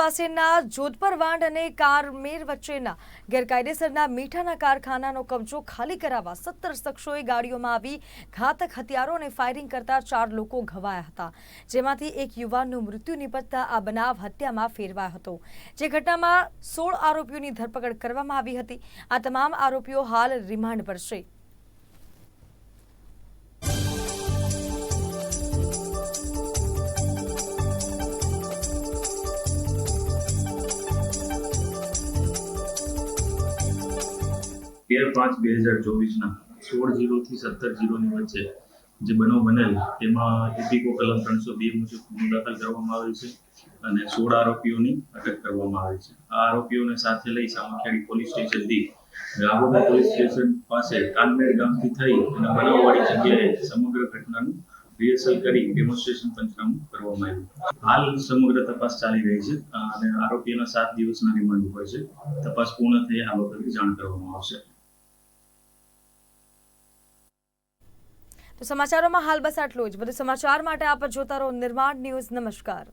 પાસેના જોધપર વાંડ અને કારમેર વચ્ચેના ગેરકાયદેસરના મીઠાના કારખાનાનો કબજો ખાલી કરાવવા સત્તર શખ્સોએ ગાડીઓમાં આવી ઘાતક હથિયારો અને ફાયરિંગ કરતા ચાર લોકો ઘવાયા હતા, જેમાંથી એક યુવાનનું મૃત્યુ નિપજતા આ બનાવ હત્યામાં ફેરવાયો હતો. જે ઘટનામાં સોળ આરોપીઓની ધરપકડ કરવામાં આવી હતી. આ તમામ આરોપીઓ હાલ રિમાન્ડ પર છે. તેર પાંચ, બે હજાર ચોવીસના સોળ જીરોથી સત્તર જીરોની વચ્ચે જે બનાવ બનેલ તેમાં ઇપિકો કલમ ત્રણસો બે મુજબ ગુનો દાખલ કરવામાં આવેલ છે અને સોળ આરોપીઓની અટક કરવામાં આવી છે. આ આરોપીઓને સાથે લઈ સામખિયાળી પોલીસ સ્ટેશનથી ગાબોડા પોલીસ સ્ટેશન પાસે કાનમેર ગામથી થઈ અને બનાવવાળી જગ્યાએ સમગ્ર ઘટનાનું રિહર્સલ કરી ડેમોન્સ્ટ્રેશન પંચનામું કરવામાં આવ્યું. હાલ સમગ્ર તપાસ ચાલી રહી છે અને આરોપીઓના સાત દિવસના રિમાન્ડ ઉપર છે. તપાસ પૂર્ણ થઈ આ બાબતે જાણ કરવામાં આવશે. તો સમાચારોમાં હાલ બસ આટલું જ. વધુ સમાચાર માટે આપ જોતા રહો નિર્માણ ન્યૂઝ. નમસ્કાર.